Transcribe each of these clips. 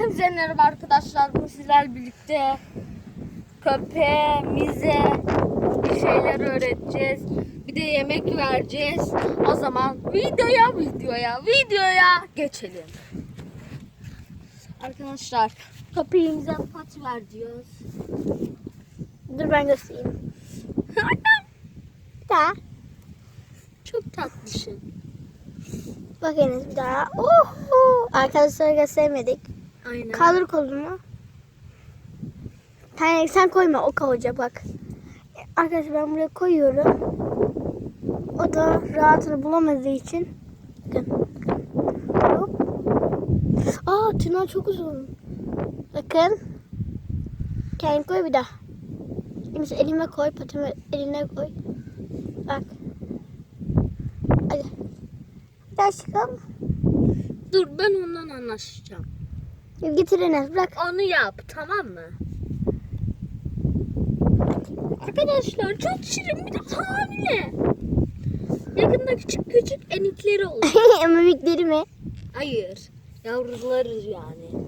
Hepinize merhaba arkadaşlar. Bu sizler birlikte köpeğimize bir şeyler öğreteceğiz. Bir de yemek vereceğiz. O zaman videoya videoya videoya geçelim. Arkadaşlar köpeğimize pat ver diyoruz. Dur ben göstereyim. Daha. Çok tatlısın. Bak Enes bir daha. Oho. Arkadaşlara göstermedik. Aynen. Kaldır kolunu. Sen, sen koyma o kalacak bak. Arkadaşlar ben buraya koyuyorum. O da rahatını bulamadığı için. Bakın. Hop. Aa tırnağı çok uzun. Bakın. Kendin koy bir daha. Enes elime koy. Patimi eline koy. Bak. Hadi. Çıkalım. Dur ben ondan anlaşacağım. Getir Enes bırak. Onu yap tamam mı? Arkadaşlar çok şirin bir de hamile. Yakında küçük küçük enikleri olur. Mimikleri mi? Hayır. Yavruları yani.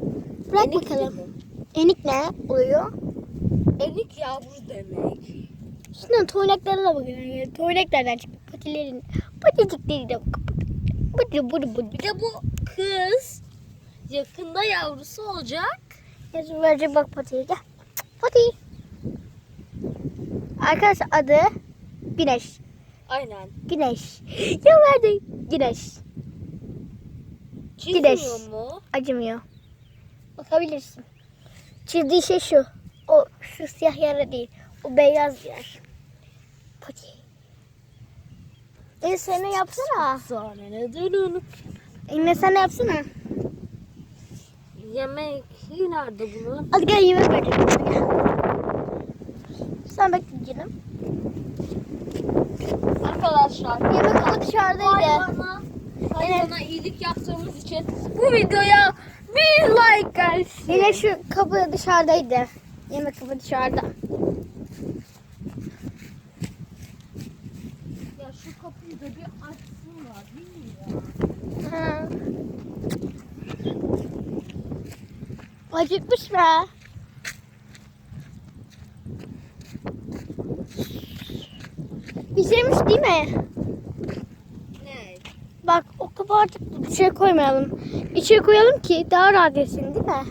Bırak Enik bakalım. dedim. Enik ne oluyor? Enik yavru demek. Şunun toynaklarına bakın. Yani toynaklardan çıktı. Patilerin, paticikleri de bakın. Bir de bu kız yakında yavrusu olacak. Yazı verecek bak patiye gel. Pati. Arkadaşlar adı Güneş. Aynen. Güneş. Ya verdi. Güneş. Güneş. Çizmiyor mu? Acımıyor. Bakabilirsin. Çizdiği şey şu. O şu siyah yer değil. O beyaz yer. Pati. E sen yapsana. Sonra neden onu? Yine sen yapsana. Yemek nerede bunun? Hadi gel yemek vereceğim. Sen bekle canım. Arkadaşlar Yemek ama dışarıdaydı. hayvana, hayvana iyilik yaptığımız için bu videoya bir like gelsin. Yine şu kapı dışarıdaydı. Yemek kapı dışarıda. Ya şu kapıyı da bir açsınlar bilmiyorum. Ha. Acıkmış be. Pişirmiş değil mi? Ne? Bak o kapağı artık dışarı koymayalım. İçeri koyalım ki daha rahat yesin değil mi?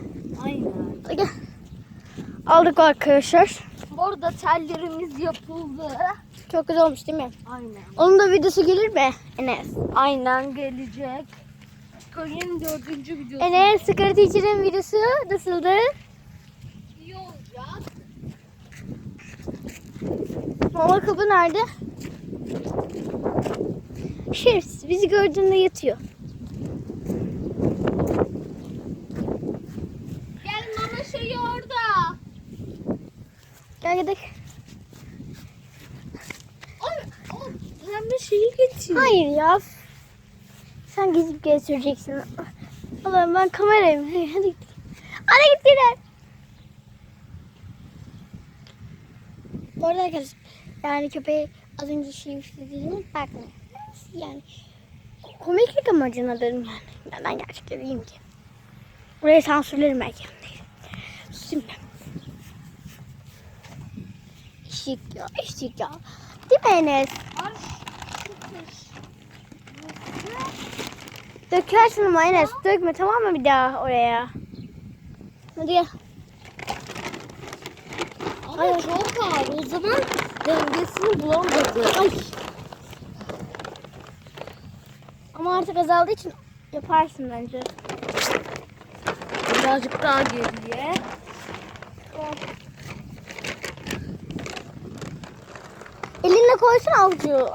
Aynen. Gel. Aldık arkadaşlar. Bu arada tellerimiz yapıldı. Çok güzel olmuş değil mi? Aynen. Onun da videosu gelir mi Enes? Aynen gelecek. Köyün dördüncü videosu. Enes Sigara Teacher'ın videosu nasıldı? iyi olacak. Mama kapı nerede? Şerefsiz bizi gördüğünde yatıyor. Gel mama şeyi orada. Gel gidelim. Ay, ay, pembe şeyi getir. Hayır ya. Sen gezip gezdireceksin. Allah'ım ben kamerayım. Hadi git. Hadi git gidelim. Bu arada arkadaşlar yani köpeği az önce şey istediğimi bakmayın. Yani komiklik amacına dedim yani. Neden gerçekten diyeyim ki. Burayı sansürlerim belki. Şimdi. Eşik ya, eşik ya. Değil mi Enes? Dökersin ama Enes. Dökme tamam mı bir daha oraya? Hadi gel. Ama çok ağır. O zaman dengesini bulamadı. Ay. Ama artık azaldığı için yaparsın bence. Birazcık daha geriye. Elinle koysun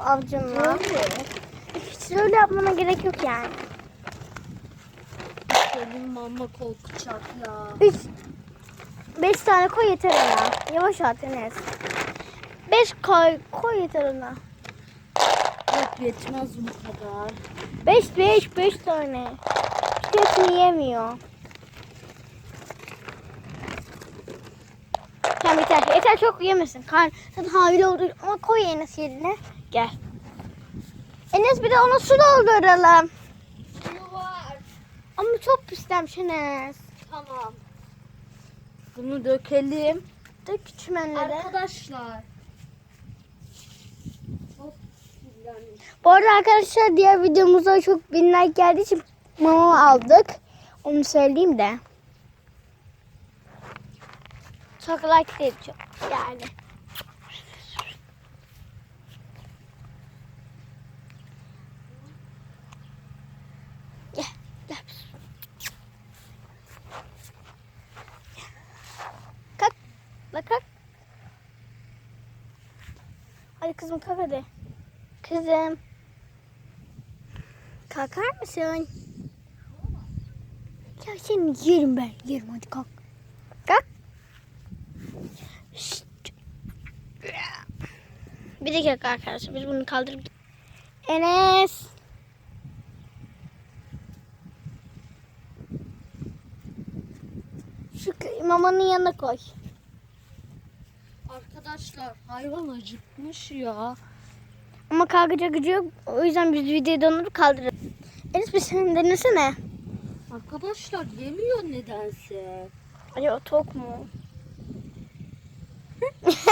avcunla. Böyle. Hiç öyle yapmana gerek yok yani. Mama korkacak ya. Üç, beş tane koy yeter ona. Yavaş at Enes. Beş koy, koy yeter ona. Yok yetmez bu kadar. Beş, beş, beş tane. İşte hepsini yemiyor. Tamam yeter. Yeter çok yemesin. Kan, sen hamile oldun ama koy Enes yerine. Gel. Enes bir de ona su dolduralım. Ama çok pislenmiş Enes. Tamam. Bunu dökelim. Dök çimenlere. Arkadaşlar. Bu arada arkadaşlar diğer videomuza çok bin like geldiği için mama aldık. Onu söyleyeyim de. Çok like değil çok yani. Gel, gel. Kalk, la kalk. Hadi kızım kalk hadi. Kızım. Kalkar mısın? Ya seni yerim ben. Yerim hadi kalk. Kalk. Şşt. Bir dakika arkadaşlar biz bunu kaldırıp Enes. Şu mamanın yanına koy. Arkadaşlar hayvan acıkmış ya. Ama kalkacak gücü yok. O yüzden biz videoyu dondurup kaldırırız. Enes bir sen denesene. Arkadaşlar yemiyor nedense. Acaba tok mu?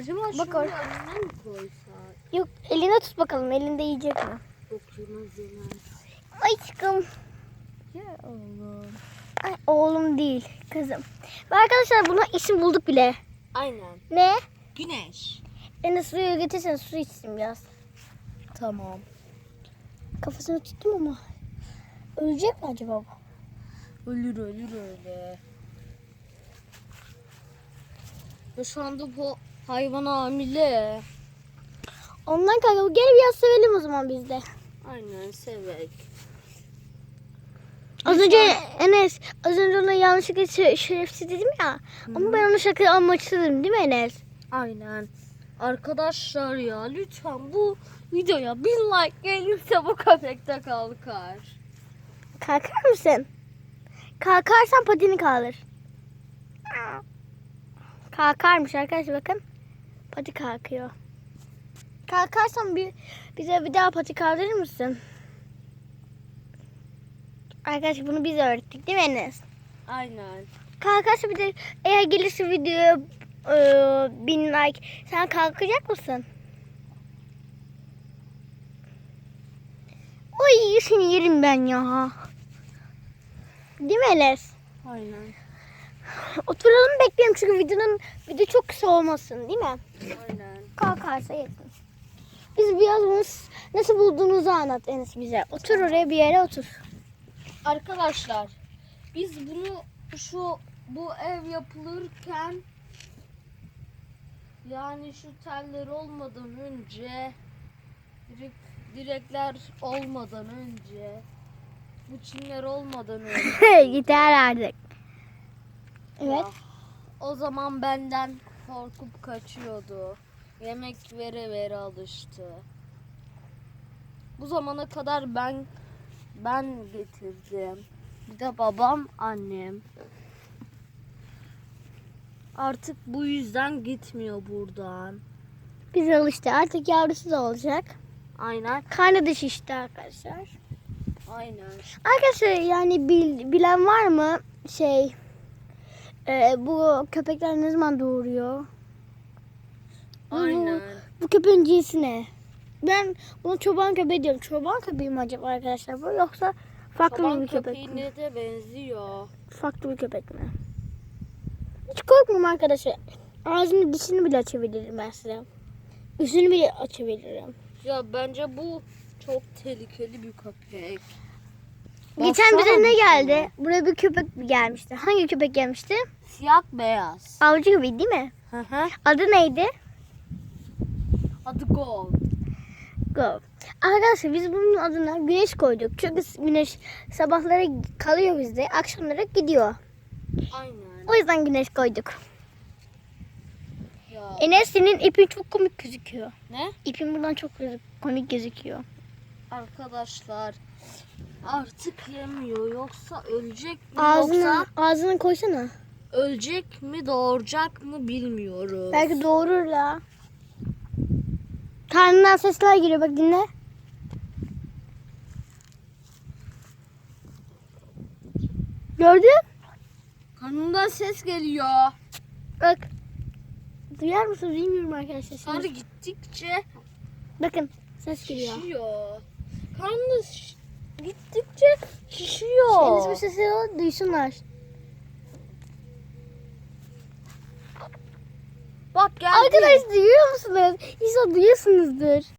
Acaba Bak şunu or- önüne mi koysak? Yok eline tut bakalım elinde yiyecek mi? Yok yemez yemez. Aşkım. Ya oğlum. Ay, oğlum değil kızım. Ve arkadaşlar buna isim bulduk bile. Aynen. Ne? Güneş. Enes suyu getirsen su içsin biraz. Tamam. Kafasını tuttum ama. Ölecek mi acaba bu? Ölür ölür öyle. Ve şu anda bu hayvan hamile. Ondan kanka gel biraz sevelim o zaman biz de. Aynen sevek. Önce Enes, az önce ona yanlışlıkla şe- şerefsiz dedim ya. Ama ben onu şaka amaçladım değil mi Enes? Aynen. Arkadaşlar ya lütfen bu videoya bin like gelirse bu köpek de kalkar. Kalkar mısın? Kalkarsan patini kaldır. Kalkarmış arkadaşlar bakın. Pati kalkıyor. Kalkarsan bir, bize bir daha pati kaldırır mısın? Arkadaşlar bunu biz öğrettik değil mi Enes? Aynen. Kalkarsa bir de eğer gelirse videoya e, bin like sen kalkacak mısın? Oy seni yerim ben ya. Değil mi Enes? Aynen. Oturalım bekleyelim çünkü videonun video çok kısa olmasın değil mi? Aynen. Kalkarsa yetin. Biz biraz bunu nasıl bulduğunuzu anlat Enes bize. Otur oraya bir yere otur. Arkadaşlar biz bunu şu bu ev yapılırken yani şu teller olmadan önce direk, direkler olmadan önce bu çimler olmadan önce Yeter artık. Evet. ya, o zaman benden korkup kaçıyordu. Yemek vere vere alıştı. Bu zamana kadar ben ben getirdim. Bir de babam, annem. Artık bu yüzden gitmiyor buradan. Biz alıştı. Artık yavrusu da olacak. Aynen, Karnı da şişti arkadaşlar. aynen. Arkadaşlar yani bil- bilen var mı şey e, bu köpekler ne zaman doğuruyor? Aynen. Bu köpeğin cinsi ne? Ben bunu çoban köpeği diyorum. Çoban köpeği mi acaba arkadaşlar bu yoksa farklı Çoban bir köpek mi? köpeğine de benziyor. Farklı bir köpek mi? Hiç korkmam arkadaşlar. Ağzını dişini bile açabilirim ben size. Üstünü bile açabilirim. Ya bence bu çok tehlikeli bir köpek. Geçen bize Baksana ne geldi? Buraya bir köpek gelmişti. Hangi köpek gelmişti? Siyah beyaz. Avcı köpeği değil mi? Hı hı. Adı neydi? Adı Gold. Go. Arkadaşlar biz bunun adına güneş koyduk. Çünkü güneş sabahları kalıyor bizde. Akşamları gidiyor. Aynen. O yüzden güneş koyduk. Ya. Enes senin ipin çok komik gözüküyor. Ne? İpin buradan çok komik gözüküyor. Arkadaşlar artık yemiyor yoksa ölecek mi Ağzını, yoksa ağzını koysana. ölecek mi doğuracak mı bilmiyoruz. Belki doğurur la. Karnından sesler geliyor bak dinle. Gördün? Karnımdan ses geliyor. Bak. Duyar mısın bilmiyorum arkadaşlar. Şimdi- Sarı gittikçe Bakın ses geliyor. şişiyor. Karnı şiş- gittikçe şişiyor. Kendisi bu sesi duysunlar. Bak geldi. Arkadaşlar duyuyor musunuz? İnşallah duyuyorsunuzdur.